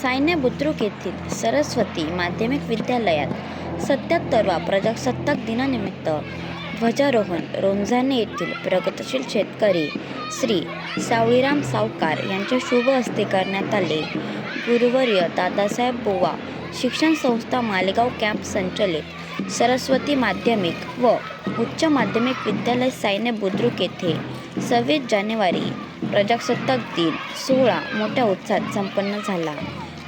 Science Budruk येथील सरस्वती माध्यमिक विद्यालयात सत्याहत्तरवा प्रजासत्ताक दिनानिमित्त ध्वजारोहण रोंझाने येथील प्रगतशील शेतकरी श्री सावळीराम सावकार यांच्या शुभ हस्ते करण्यात आले. गुरुवर्य दादासाहेब बोवा शिक्षण संस्था मालेगाव कॅम्प संचलित सरस्वती माध्यमिक व उच्च माध्यमिक विद्यालय सायन्य बुद्रुक येथे सव्वीस जानेवारी प्रजासत्ताक दिन सोहळा मोठ्या उत्साहात संपन्न झाला.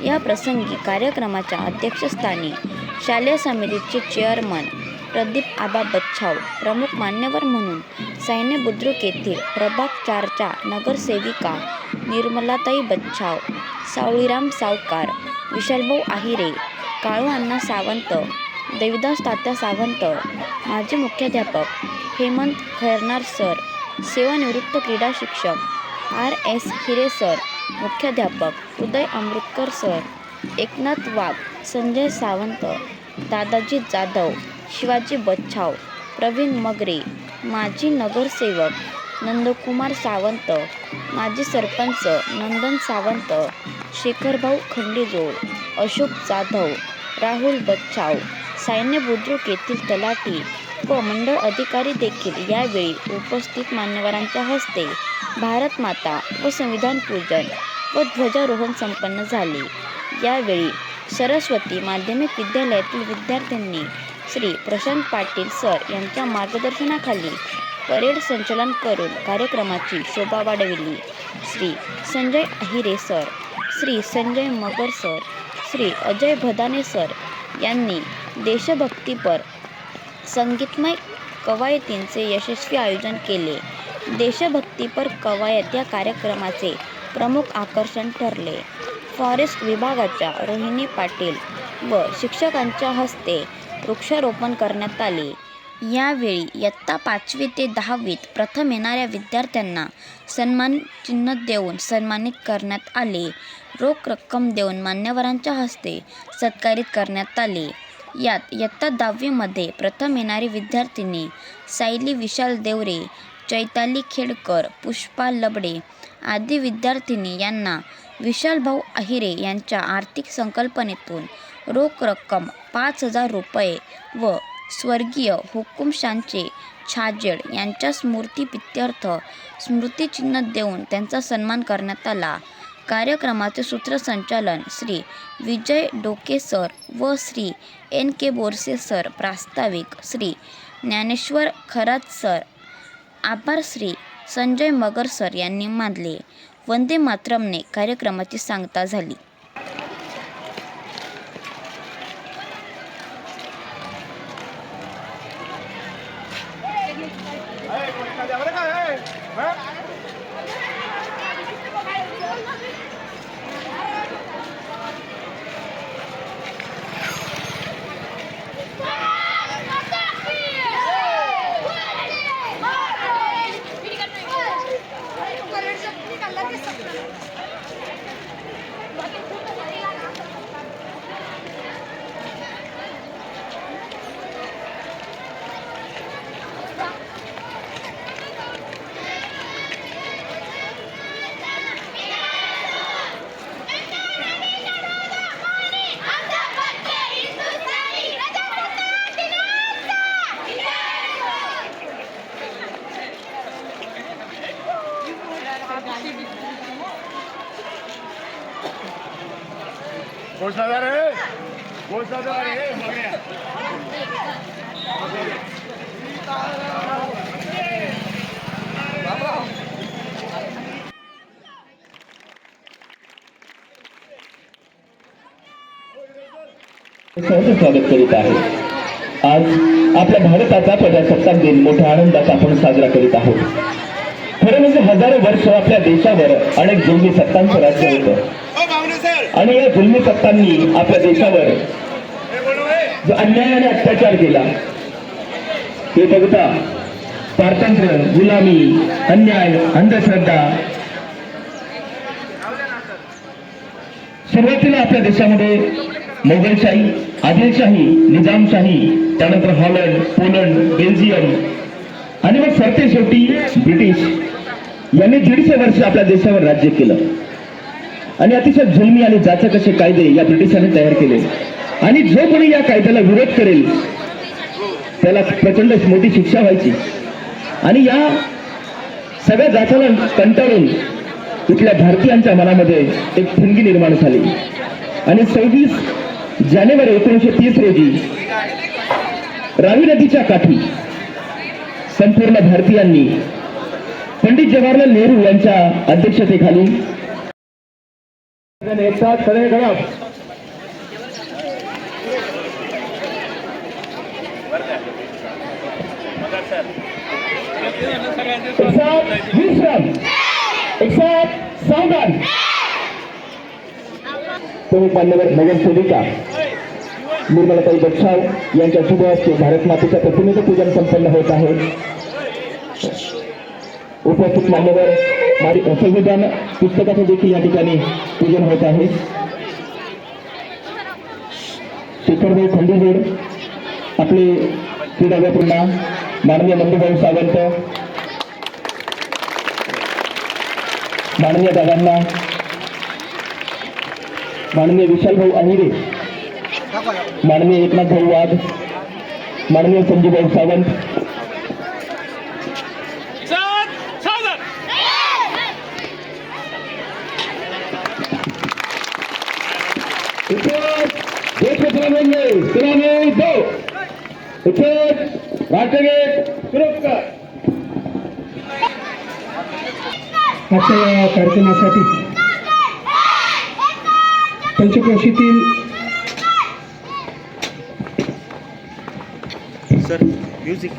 या प्रसंगी कार्यक्रमाच्या अध्यक्षस्थानी शालेय समितीचे चेअरमन प्रदीप आबा बच्छाव प्रमुख मान्यवर म्हणून सैन्य बुद्रुक येथील प्रभाग चारच्या नगरसेविका निर्मलाताई बच्छाव सावळीराम सावकार विशालभाऊ आहिरे काळू अण्णा सावंत देविदास तात्या सावंत माजी मुख्याध्यापक हेमंत खैरनार सर सेवानिवृत्त क्रीडा शिक्षक आर एस हिरे सर मुख्याध्यापक उदय अमृतकर सर एकनाथ वाघ संजय सावंत दादाजी जाधव शिवाजी बच्छाव प्रवीण मगरे माजी नगरसेवक नंदकुमार सावंत माजी सरपंच नंदन सावंत शेखरभाऊ खंडेजोड अशोक जाधव राहुल बच्छाव सैन्य बुद्रुक येथील तलाठी व मंडळ अधिकारी देखील यावेळी उपस्थित मान्यवरांच्या हस्ते भारत माता व संविधान पूजन व ध्वजारोहण संपन्न झाले. यावेळी सरस्वती माध्यमिक विद्यालयातील विद्यार्थ्यांनी श्री प्रशांत पाटील सर यांच्या मार्गदर्शनाखाली परेड संचलन करून कार्यक्रमाची शोभा वाढविली. Shri Sanjay Ahire sir Shri Sanjay Magar sir Shri Ajay Bhadane sir यांनी देशभक्तीपर संगीतमय कवायतींचे यशस्वी आयोजन केले. देशभक्तीपर कवायत या कार्यक्रमाचे प्रमुख आकर्षण ठरले. फॉरेस्ट विभागाच्या रोहिणी पाटील व शिक्षकांच्या हस्ते वृक्षारोपण करण्यात आले. यावेळी इयत्ता पाचवी ते दहावीत प्रथम येणाऱ्या विद्यार्थ्यांना सन्मान चिन्ह देऊन सन्मानित करण्यात आले. रोख रक्कम देऊन मान्यवरांच्या हस्ते सत्कारित करण्यात आले. यात इयत्ता दहावीमध्ये प्रथम येणारी विद्यार्थिनी सायली विशाल देवरे चैताली खेडकर पुष्पा लबडे आदी विद्यार्थिनी यांना विशालभाऊ अहिरे यांच्या आर्थिक संकल्पनेतून रोख रक्कम पाच हजार रुपये व स्वर्गीय हुकुमशांचे छाजेड यांच्या स्मृतीप्रित्यर्थ स्मृतिचिन्ह देऊन त्यांचा सन्मान करण्यात आला. कार्यक्रमाचे सूत्रसंचालन श्री विजय डोके सर व Shri N K Borse sir प्रास्ताविक श्री ज्ञानेश्वर खरात सर आभार श्री संजय मगर सर यांनी मानले. वंदे मातरमने कार्यक्रमाची सांगता झाली. स्वागत करीत आहे. आज आपल्या भारताचा प्रजासत्ताक दिन मोठ्या आनंदात आपण साजरा करीत आहोत. खरं म्हणजे हजारो वर्ष आपल्या देशावर अनेक जुलमी सत्तांचं राज्य होतं. आणि या जुलमी सत्तांनी आपल्या देशावर जो अन्यायाने अत्याचार केला. हे बघता स्वातंत्र्य गुलामी अन्याय अंधश्रद्धा सुरुवातीला आपल्या देशामध्ये मोगलशाही आदिलशाही निजामशाही त्यानंतर हॉलंड पोलंड बेल्जियम आणि मग सरते शेवटी ब्रिटिश यांनी दीडशे वर्ष आपल्या देशावर राज्य केलं. आणि अतिशय जुलमी आणि जाचक असे कायदे या ब्रिटिशांनी तयार केले. आणि जो कोणी या कायद्याला विरोध करेल त्याला प्रचंड मोठी शिक्षा व्हायची. आणि या सगळ्या जाचाला कंटाळून इथल्या भारतीयांच्या मनामध्ये एक ठिणगी निर्माण झाली. आणि सव्वीस जानेवारी एकोणीसशे तीस रोजी रावी नदीच्या काठी संपूर्ण भारतीयांनी पंडित जवाहरलाल नेहरू यांच्या अध्यक्षतेखाली एक खड़े खड़ा विश्राम एक सावधान तुम्ही मान्यवर नगरसेविका निर्मलाताई बक्षाव यांच्या शुभ हस्ते भारत मातेच्या प्रतिमेचं पूजन संपन्न होत आहे. उपस्थित मान्यवर मारी संविधान पुस्तकाचं देखील या ठिकाणी पूजन होत आहे. शेखरभाऊ खंडेगड आपले क्रीडा व्यापूर्ण माननीय नंदूभाऊ सावंत माननीय दादांना. माननीय विशालभाऊ अहिरे माननीय एकनाथ भाऊ वाघ. माननीय संजूभाऊ सावंत. देश दो इथेच राष्ट्रगीत सुरक्षा आजच्या या कार्यक्रमासाठी पंचक्रोशीतील सर म्युझिक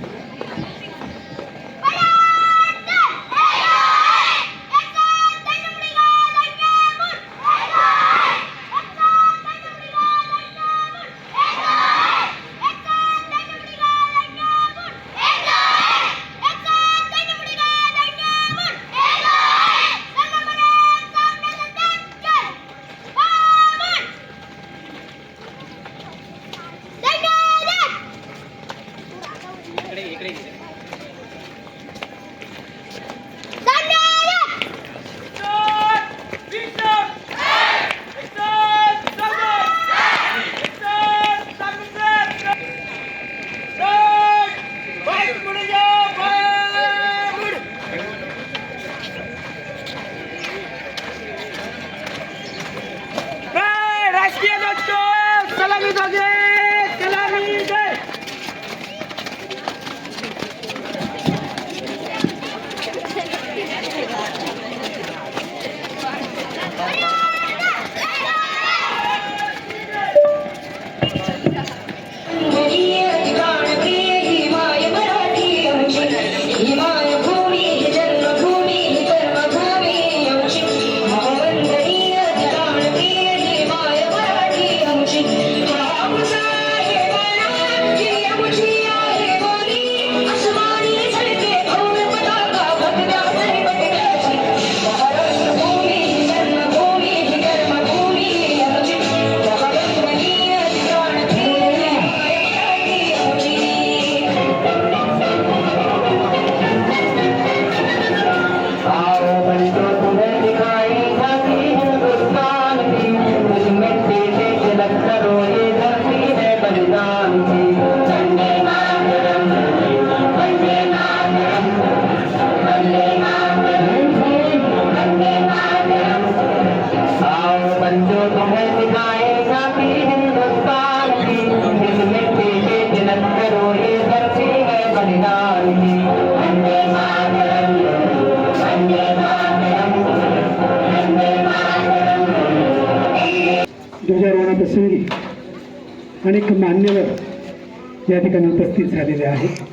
ठिकाणी उपस्थित झालेले आहेत.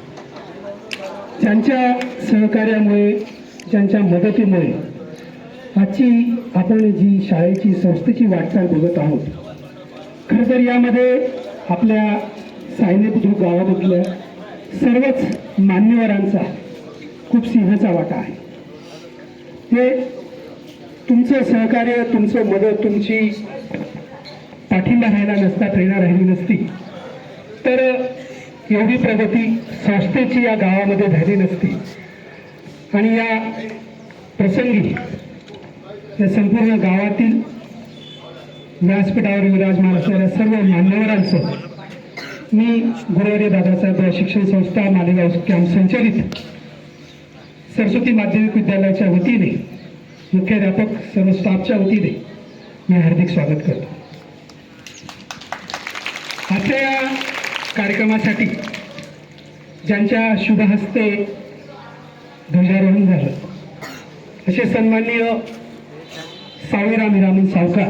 ज्यांच्या सहकार्यामुळे ज्यांच्या मदतीमुळे आजची आपण जी शाळेची संस्थेची वाटचाल बघत आहोत खरं तर यामध्ये आपल्या सायने बुद्रुक गावामधल्या सर्वच मान्यवरांचा खूप सिंहाचा वाटा आहे. ते तुमचं सहकार्य तुमचं मदत तुमची पाठिंबा राहिला नसता प्रेरणा राहिली नसती. तर एवढी प्रगती संस्थेची या गावामध्ये झाली नसती. आणि या प्रसंगी या संपूर्ण गावातील व्यासपीठावर विराजमान असणाऱ्या सर्व मान्यवरांचं मी गुरुवारी दादासाहेब शिक्षण संस्था मालेगाव कॅम्प संचलित सरस्वती माध्यमिक विद्यालयाच्या वतीने मुख्याध्यापक सर्व स्टाफच्या वतीने मी हार्दिक स्वागत करतो. आजच्या या कार्यक्रमासाठी ज्यांच्या शुभ हस्ते ध्वजारोहण झालं. असे सन्माननीय सावळीराम हिरामन सावकार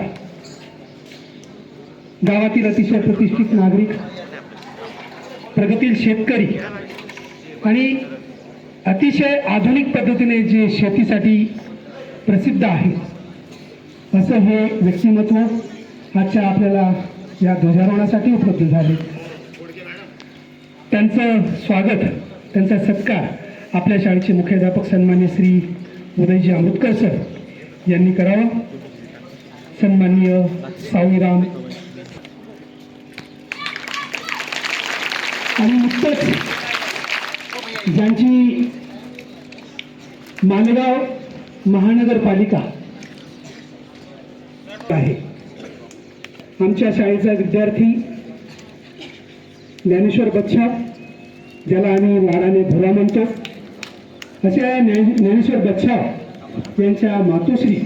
गावातील अतिशय प्रतिष्ठित नागरिक प्रगतील शेतकरी आणि अतिशय आधुनिक पद्धतीने जे शेतीसाठी प्रसिद्ध आहे असं हे व्यक्तिमत्व आजच्या आपल्याला या ध्वजारोहणासाठी उपलब्ध झाले. त्यांचं स्वागत त्यांचा सत्कार आपल्या शाळेचे मुख्याध्यापक सन्मान्य श्री उदयजी अमृतकर सर यांनी करावा. सन्माननीय सावळीराम आणि नुकतंच ज्यांची मालेगाव महानगरपालिका आहे. आमच्या शाळेचा विद्यार्थी ज्ञानेश्वर बच्छा ज्याला आम्ही लाडाने भोला म्हणतो. अशा ज्ञान- ज्ञानेश्वर बच्छा यांच्या मातोश्री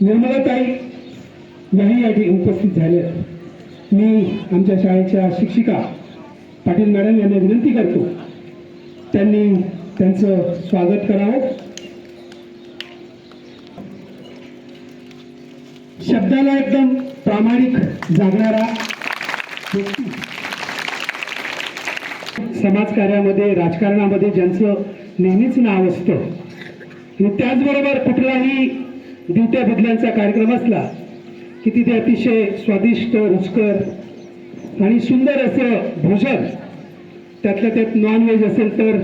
निर्मलाताई याही या उपस्थित झाल्या मी आमच्या शाळेच्या शिक्षिका पाटील मॅडम यांना विनंती करतो. त्यांनी त्यांचं स्वागत करावं. शब्दाला एकदम प्रामाणिक जागणारा समाजकार्यामध्ये राजकारणामध्ये ज्यांचं नेहमीच नाव असतं आणि त्याचबरोबर कुठलाही दिवट्या बदल्यांचा कार्यक्रम असला की तिथे अतिशय स्वादिष्ट रुचकर आणि सुंदर असं भोजन त्यातल्या त्यात नॉनव्हेज असेल तर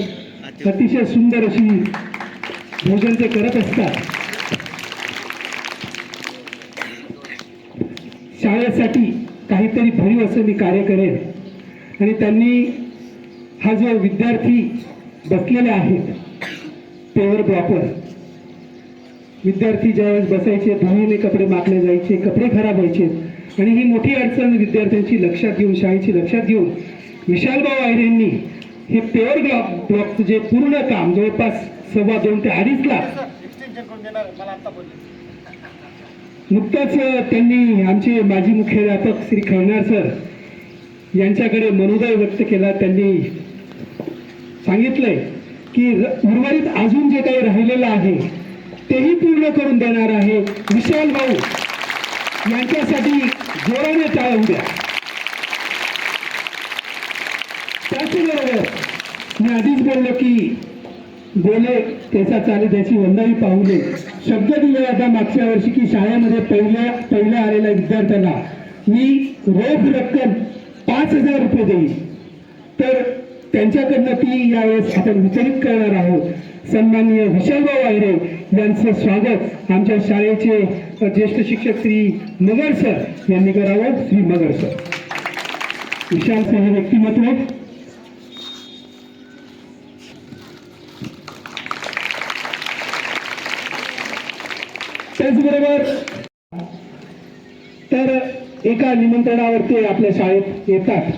अतिशय सुंदर अशी भोजन ते करत असतात. शाळेसाठी काहीतरी भरीव असं मी कार्य करेन. आणि त्यांनी हा जो विद्यार्थी बसलेले आहेत पेवर ब्लॉकवर विद्यार्थी ज्यावेळेस बसायचे धुळीने कपडे मागले जायचे कपडे खराब व्हायचे आणि ही मोठी अडचण विद्यार्थ्यांची लक्षात घेऊन शाळेची लक्षात घेऊन विशालभाऊ आयरेंनी हे पेवर ब्लॉक ब्लॉकचं जे पूर्ण काम जवळपास सव्वा दोन ते अडीच लाख नुकताच त्यांनी आमचे माजी मुख्याध्यापक श्री खळणार सर यांच्याकडे मनोदय व्यक्त केला. त्यांनी सांगितलंय की उर्वरित अजून जे काही राहिलेलं आहे तेही पूर्ण करून देणार आहे. विशाल भाऊ यांच्यासाठी जोराने टाळू द्या त्याचबरोबर मी आधीच बोललो की बोले त्याचा चाले त्याची वंदाही पाहुले शब्द दिले आता मागच्या वर्षी की शाळेमध्ये पहिल्या पहिल्या आलेल्या विद्यार्थ्यांना. मी रोख रक्कम पाच हजार रुपये देईन. तर त्यांच्याकडनं ती यावेळेस आपण वितरित करणार आहोत. सन्माननीय विशालभाऊ आयरे यांचं स्वागत आमच्या शाळेचे ज्येष्ठ शिक्षक श्री मगर सर यांनी करावं श्री मगर सर. विशाल हे व्यक्तिमत्व त्याचबरोबर तर एका निमंत्रणावर ते आपल्या शाळेत येतात.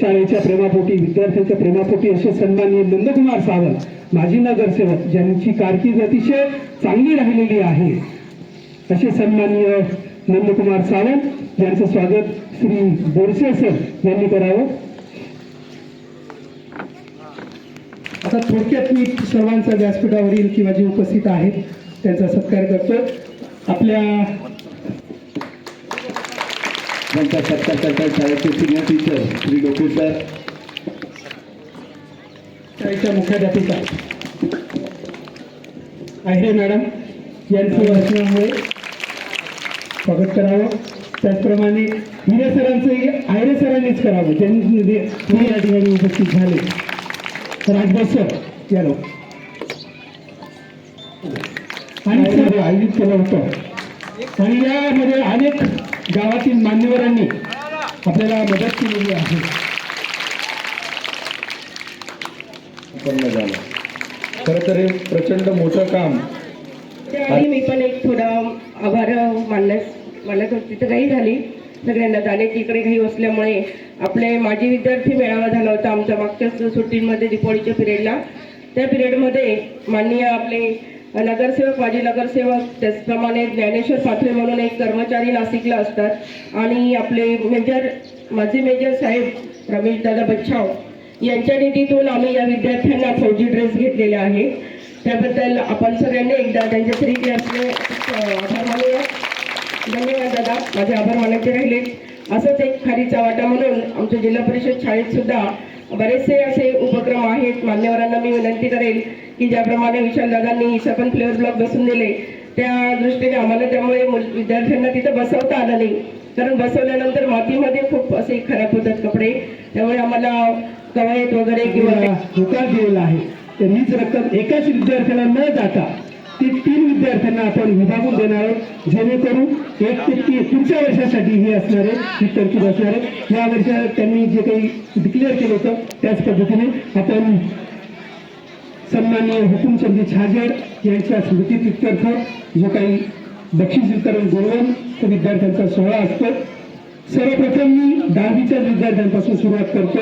शाळेच्या प्रेमापोटी विद्यार्थ्यांच्या प्रेमापोटी असे सन्माननीय नंदकुमार सावंत माजी नगरसेवक ज्यांची कारकीर्द अतिशय चांगली राहिलेली आहे. असे सन्माननीय नंदकुमार सावंत यांचं स्वागत श्री बोरसे सर यांनी करावं. आता थोडक्यात मी सर्वांचा व्यासपीठावरील किंवा जे उपस्थित आहेत त्यांचा सत्कार करतो आपल्या त्यांचा सत्कार करतात शाळेचे सिनियर टीचर श्री डोके सर शाळेच्या मुख्याध्यापिका. आहिरे मॅडम यांचं भाषणामुळे स्वागत करावं. त्याचप्रमाणे हिरे सरांचंही आहिरे सरांनीच करावं. तुम्ही या ठिकाणी उपस्थित झाले. राजभाऊ सर या आणि सर आयोजित केलं होतं. आणि यामध्ये अनेक गावातील मान्यवरांनी आपल्याला मदत केलेली आहे. झालं. खरं तर हे प्रचंड मोठं काम. त्याआधी मी पण एक थोडा आभार मानण्यास मला तर तिथं काही झाली. सगळ्यांना जाण्याची इकडे काही असल्यामुळे आपले माजी विद्यार्थी मेळावा झाला होता आमच्या मागच्याच सुट्टींमध्ये दिपावळीच्या पिरियडला. त्या पिरियडमध्ये माननीय आपले नगरसेवक माजी नगरसेवक त्याचप्रमाणे ज्ञानेश्वर पाथरे म्हणून एक कर्मचारी नाशिकला असतात. आणि आपले मेजर माजी मेजर साहेब रमेश दादा बच्छाव यांच्या निधीतून आम्ही या विद्यार्थ्यांना फौजी ड्रेस घेतलेले आहे. त्याबद्दल आपण सगळ्यांनी एकदा त्यांच्या थ्री असले आभार मानूया. धन्यवाद दादा माझे आभार मानायचे राहिले. असंच एक खारीचा वाटा म्हणून आमच्या जिल्हा परिषद शाळेत सुद्धा बरेचसे असे उपक्रम आहेत. मान्यवरांना मी विनंती करेल की ज्याप्रमाणे विशाल दादांनी सपन फ्लेवर ब्लॉक बसून दिले त्या दृष्टीने आम्हाला त्यामुळे विद्यार्थ्यांना तिथं बसवता आलं नाही. कारण बसवल्यानंतर मातीमध्ये खूप असे खराब होतात कपडे. त्यामुळे आम्हाला कवायत वगैरे किंवा किंवा होकार दिलेला आहे. तर हीच रक्कम एकाच विद्यार्थ्याला न जाता ती तीन विद्यार्थ्यांना आपण विभागून देणार आहोत जेणेकरून एक ते तीन पुढच्या वर्षासाठी हे असणार आहे ही तरतूद असणार आहे. या वर्षात त्यांनी जे काही डिक्लेअर केलं होतं त्याच पद्धतीने आपण सन्माननीय हुकुमचंदी छाजेड यांच्या स्मृतीप्रित्यर्थ जो काही बक्षीस वितरण गोळवण तो विद्यार्थ्यांचा सोहळा असतो. सर्वप्रथम मी दहावीच्या विद्यार्थ्यांपासून सुरुवात करतो.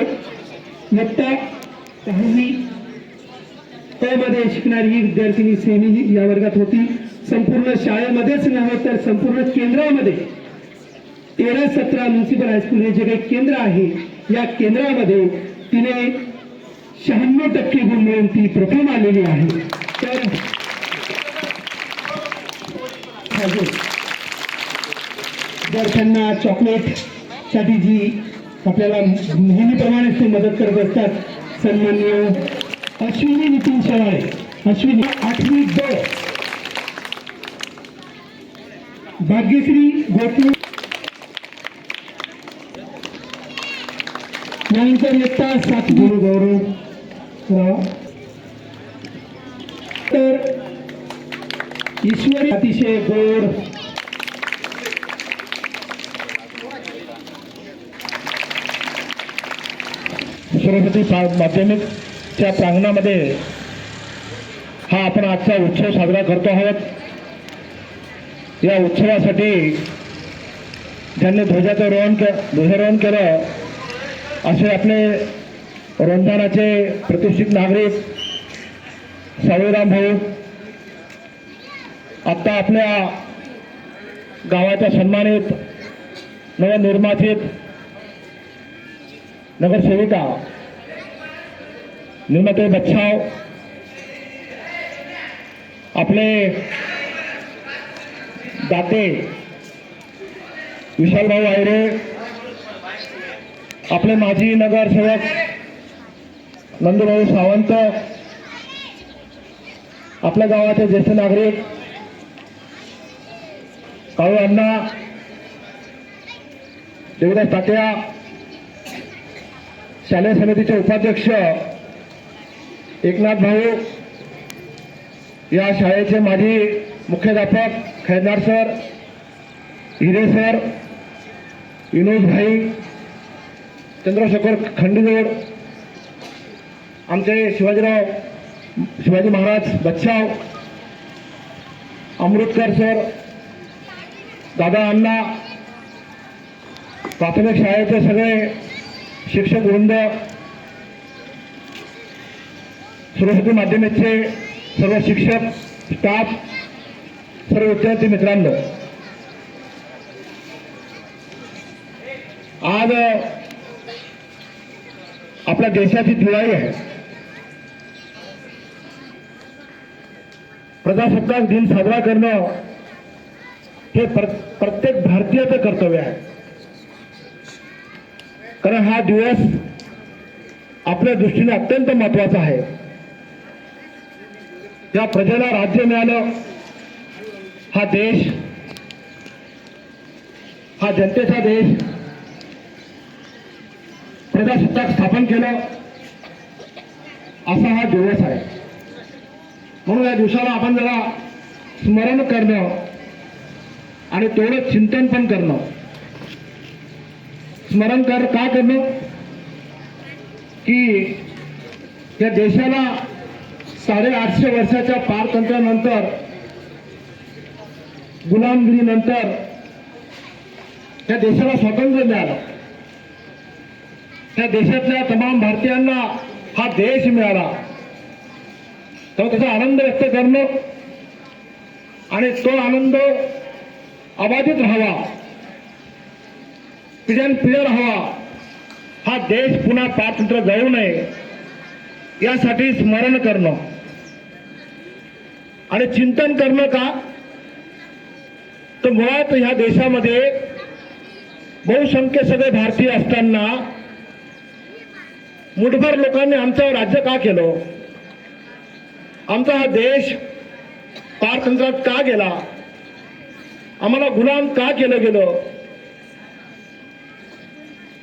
इयत्ता दहावी क मध्ये शिकणारी ही विद्यार्थिनी सेमी या वर्गात होती. संपूर्ण शाळेमध्येच नव्हे तर संपूर्ण केंद्रामध्ये. तेरा सतरा म्युन्सिपल हायस्कूल हे जे काही केंद्र आहे या केंद्रामध्ये तिने शहाण्णव टक्के गुण मिळून ती प्रथम आलेली आहे. तर विद्यार्थ्यांना चॉकलेटसाठी जी आपल्याला नेहमीप्रमाणेच ते मदत करत असतात सन्माननीय अश्विनी नितीन शेवाळे अश्विनी आठवी द. भाग्यश्री गोपी यानंतर इयत्ता गुरु गौरव. राव तर ईश्वरी अतिशय गोड. सरस्वती माध्यमिक. त्या प्रांगणामध्ये हा आपण आजचा उत्सव साजरा करतो आहोत. या उत्सवासाठी ज्यांनी ध्वजाचं रोहण के ध्वजारोहण केलं. असे आपले रोंधानाचे प्रतिष्ठित नागरिक सावळीराम भाऊ. आत्ता आपल्या गावाच्या सन्मानित नवनिर्माचित नगरसेविका निर्मते बच्छाव आपले दाते विशालभाऊ आयरे आपले माजी नगरसेवक नंदूभाऊ सावंत आपल्या गावाचे ज्येष्ठ नागरिक काळू अण्णा देवदास तात्या शालेय समितीचे उपाध्यक्ष एकनाथ भाऊ या शाळेचे माजी मुख्याध्यापक खैदार सर हिरे सर विनोद भाई चंद्रशेखर खंडीजोड आमचे शिवाजीराव शिवाजी महाराज बच्चाव अमृतकर सर दादा अण्णा प्राथमिक शाळेचे सगळे शिक्षक वृंद सरस्वती माध्यमिकचे सर्व शिक्षक स्टाफ सर्व विद्यार्थी मित्रांनो आज आपल्या देशाची दिवाळी आहे. प्रजासत्ताक दिन साजरा करणं हे प्र प्रत्येक भारतीयाचं कर्तव्य आहे. कारण हा दिवस आपल्या दृष्टीने अत्यंत महत्त्वाचा आहे. या प्रजेला राज्य मिळालं. हा देश हा जनतेचा देश प्रजासत्ताक स्थापन केलं. असा हा दिवस आहे. म्हणून या दिवसाला आपण जरा स्मरण करणं आणि तेवढं चिंतन पण करणं. स्मरण कर का करणं? की या देशाला साडेआठशे वर्षाच्या पारतंत्र्यानंतर गुलामगिरीनंतर त्या देशाला स्वातंत्र्य मिळालं. त्या देशातल्या तमाम भारतीयांना हा देश मिळाला. तर त्याचा आनंद व्यक्त करणं आणि तो आनंद अबाधित राहावा. पिढ्यान पिढ्या राहावा. हा देश पुन्हा पारतंत्र्य जाऊ नये. यासाठी स्मरण करणं. आणि चिंतन करणं का? तर मुळात ह्या देशामध्ये बहुसंख्य सगळे भारतीय असताना मुठभर लोकांनी आमचं राज्य का केलं? आमचा हा देश पारतंत्रात का गेला? आम्हाला गुलाम का केलं गेलं?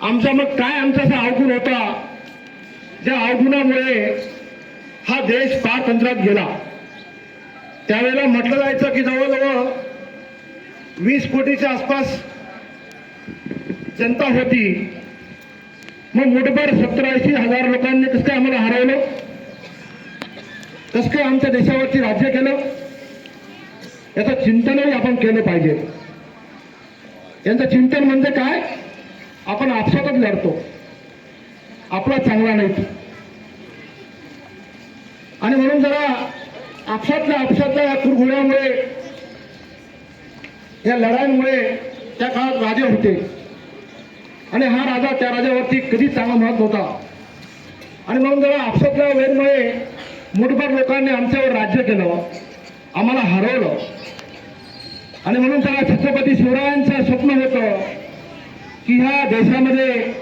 आमचा मग काय आमचा असा अवगुण होता? ज्या अवगुणामुळे हा देश पारतंत्रात गेला. त्यावेळेला म्हटलं जायचं की जवळजवळ वीस कोटीच्या आसपास जनता होती. मग मुठभर सत्तर ऐंशी हजार लोकांनी कसं काय आम्हाला हरवलं? कसं काय आमच्या देशावरती राज्य केलं? याचं चिंतनही आपण केलं पाहिजे. यांचं चिंतन म्हणजे काय? आपण आपसातच लढतो. आपला चांगला नाही आणि म्हणून जरा आपसातल्या आपसातल्या या कुरघुड्यामुळे या लढाईमुळे त्या काळात राजे होते. आणि हा राजा त्या राजावरती कधीच चांगला म्हणत नव्हता. आणि म्हणून जरा आपसातल्या वेळमुळे मोठभर लोकांनी आमच्यावर राज्य केलं. आम्हाला हरवलं. आणि म्हणून जरा छत्रपती शिवरायांचं स्वप्न होतं की ह्या देशामध्ये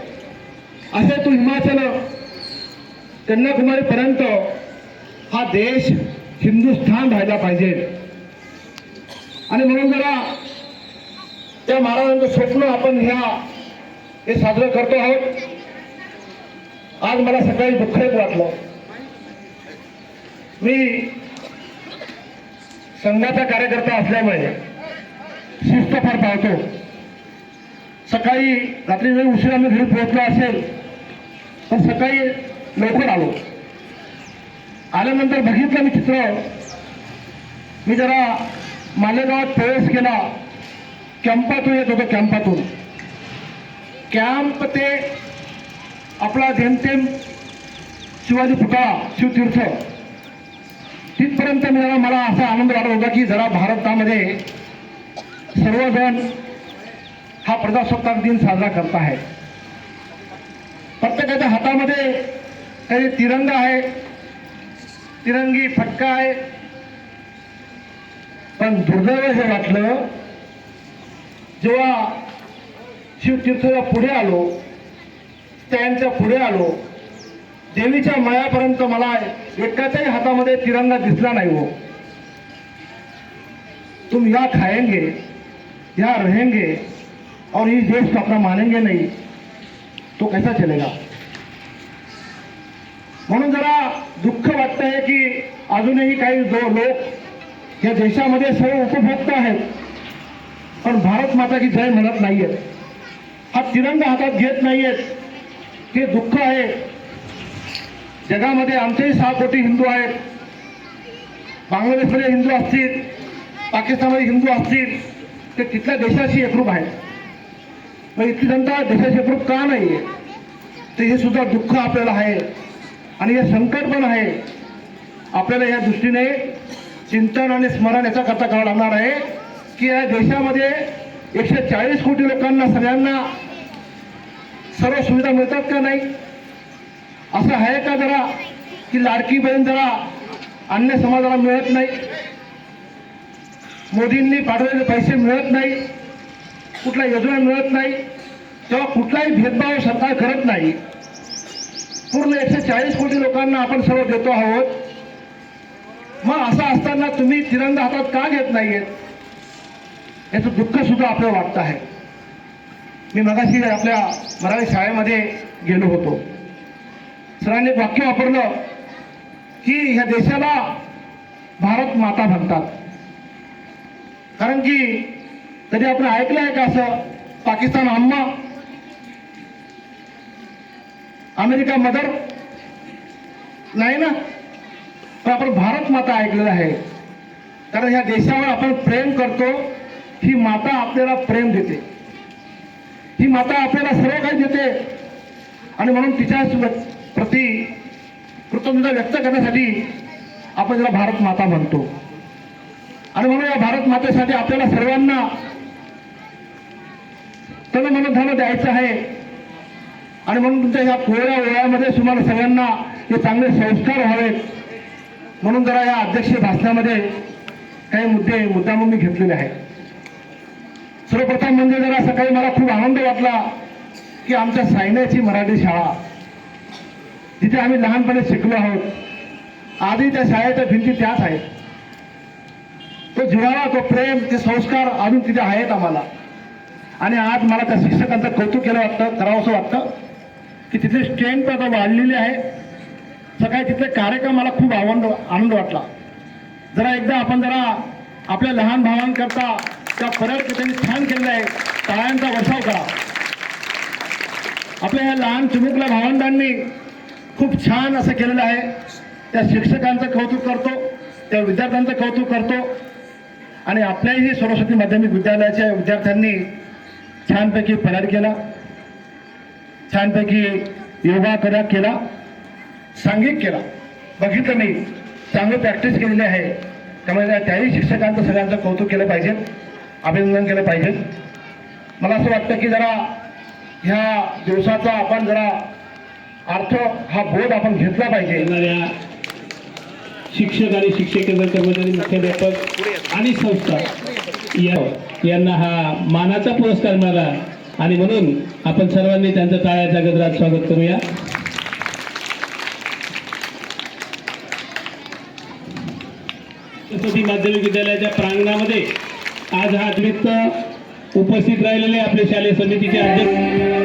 असे तू हिमाचल कन्याकुमारीपर्यंत हा देश हिंदुस्थान राहायला पाहिजे. आणि म्हणून जरा त्या महाराजांचं स्वप्न आपण ह्या हे साजरं करतो आहोत. आज मला सकाळी दुःखद वाटलं. मी संघाचा कार्यकर्ता असल्यामुळे शिस्त फार पाळतो. सकाळी रात्री जरी उशिरा मी घरी पोहोचलो असेल तर सकाळी लवकर आलो. आल्यानंतर बघितलं मी चित्र मी जरा मालेगावात प्रवेश केला. कॅम्पातून येत होतो कॅम्पातून. कॅम्प ते आपला जेमतेम शिवाजी पुतळा शिवतीर्थ. तिथपर्यंत मी जरा मला असा आनंद वाटत होता की जरा भारतामध्ये सर्वजण हा प्रजासत्ताक दिन साजरा करत आहे प्रत्येकाच्या हातामध्ये काही तिरंगा आहे. तिरंगी फटका आहे. पण दुर्दैव हे वाटलं जेव्हा शिवतीर्थला पुढे आलो त्यांच्या पुढे आलो देवीच्या मयापर्यंत मला एकाच्याही हातामध्ये तिरंगा दिसला नाही हो. तुम या खाएंगे या रहेंगे और ही देश को अपना मानेंगे नहीं तो कैसा चलेगा? म्हणून जरा दुःख वाटतंय की अजूनही काही जो लोक या देशामध्ये सर्व उपभोक्ता आहेत. पण भारत माता की जय म्हणत नाहीयेत. हा तिरंगा हातात घेत नाहीयेत. हे दुःख आहे. जगामध्ये आमचेही सहा कोटी हिंदू आहेत. बांगलादेशमध्ये हिंदू असतील पाकिस्तानमध्ये हिंदू असतील ते तिथल्या देशाशी एकरूप आहेत. मग इथली जनता देशाशी एकरूप का नाही आहे ते हे सुद्धा दुःख आपल्याला आहे. आणि हे संकट पण आहे. आपल्याला या दृष्टीने चिंतन आणि स्मरण याचा करता काढणार लागणार आहे की या देशामध्ये एकशे चाळीस कोटी लोकांना सगळ्यांना सर्व सुविधा मिळतात का नाही? असं आहे का जरा की लाडकी बहीण जरा अन्य समाजाला मिळत नाही? मोदींनी पाठवलेले पैसे मिळत नाही. कुठल्या योजना मिळत नाही. तेव्हा कुठलाही भेदभाव सरकार करत नाही. पूर्ण एकशे चाळीस कोटी लोकांना आपण सर्व देतो आहोत. मग असं असताना तुम्ही तिरंगा हातात का घेत नाहीयेत? याचं दुःख सुद्धा आपल्याला वाटतं आहे. मी मगाशी आपल्या मराठी शाळेमध्ये गेलो होतो. सरांनी एक वाक्य वापरलं की ह्या देशाला भारत माता म्हणतात. कारण की कधी आपण ऐकलं आहे का असं? पाकिस्तान अम्मा अमेरिका मदर. नाही ना? तर आपण भारत माता ऐकलेलं आहे. कारण ह्या देशावर आपण प्रेम करतो ही माता आपल्याला प्रेम देते. ही माता आपल्याला सर्व काही देते. आणि म्हणून तिच्या प्रती कृतज्ञता व्यक्त करण्यासाठी आपण तिला भारत माता म्हणतो. आणि म्हणून या भारत मातेसाठी आपल्याला सर्वांना तन मनोधन द्यायचं आहे. आणि म्हणून तुमच्या ह्या कोवळ्या ओळ्यामध्ये तुम्हाला सगळ्यांना हे चांगले संस्कार व्हावेत. म्हणून जरा या अध्यक्षीय भाषणामध्ये काही मुद्दे मुद्दामून मी घेतलेले आहेत. सर्वप्रथम म्हणजे जरा सकाळी मला खूप आनंद वाटला की आमच्या सायन्याची मराठी शाळा जिथे आम्ही लहानपणी शिकलो आहोत आधी त्या शाळेच्या भिंती त्याच आहेत. तो जुळावा तो प्रेम ते संस्कार अजून तिथे आहेत आम्हाला. आणि आज मला त्या शिक्षकांचं कौतुक केलं वाटतं करावं असं वाटतं. की तिथले स्ट्रेंथ आता वाढलेली आहे. सकाळी तिथले कार्यक्रम मला खूप आनंद आनंद वाटला. जरा एकदा आपण जरा आपल्या लहान भावांकरता त्या पर्यटक त्यांनी छान केलेलं आहे. टाळ्यांचा वर्षाव करा. आपल्या ह्या लहान चिमुकल्या भावंडांनी खूप छान असं केलेलं आहे. त्या शिक्षकांचं कौतुक करतो त्या विद्यार्थ्यांचं कौतुक करतो. आणि आपल्याही सरस्वती माध्यमिक विद्यालयाच्या विद्यार्थ्यांनी छानपैकी फरार केला. छानपैकी योगा कदा केला. सांघिक केला. बघितलं मी. चांगली प्रॅक्टिस केलेली आहे. त्यामुळे त्या- त्याही शिक्षकांचं सगळ्यांचं कौतुक केलं पाहिजे. अभिनंदन केलं पाहिजे. मला असं वाटतं की जरा ह्या दिवसाचा आपण जरा अर्थ हा बोध आपण घेतला पाहिजे. येणाऱ्या शिक्षक आणि शिक्षकेंद्र कर्मचारी मुख्याध्यापक आणि संस्था यांना हा मानाचा पुरस्कार मिळाला. आणि म्हणून आपण सर्वांनी त्यांचं टाळ्याच्या गजरात स्वागत करूया. सरस्वती माध्यमिक विद्यालयाच्या प्रांगणामध्ये आज हा निमित्त उपस्थित राहिलेले आपले शालेय समितीचे अध्यक्ष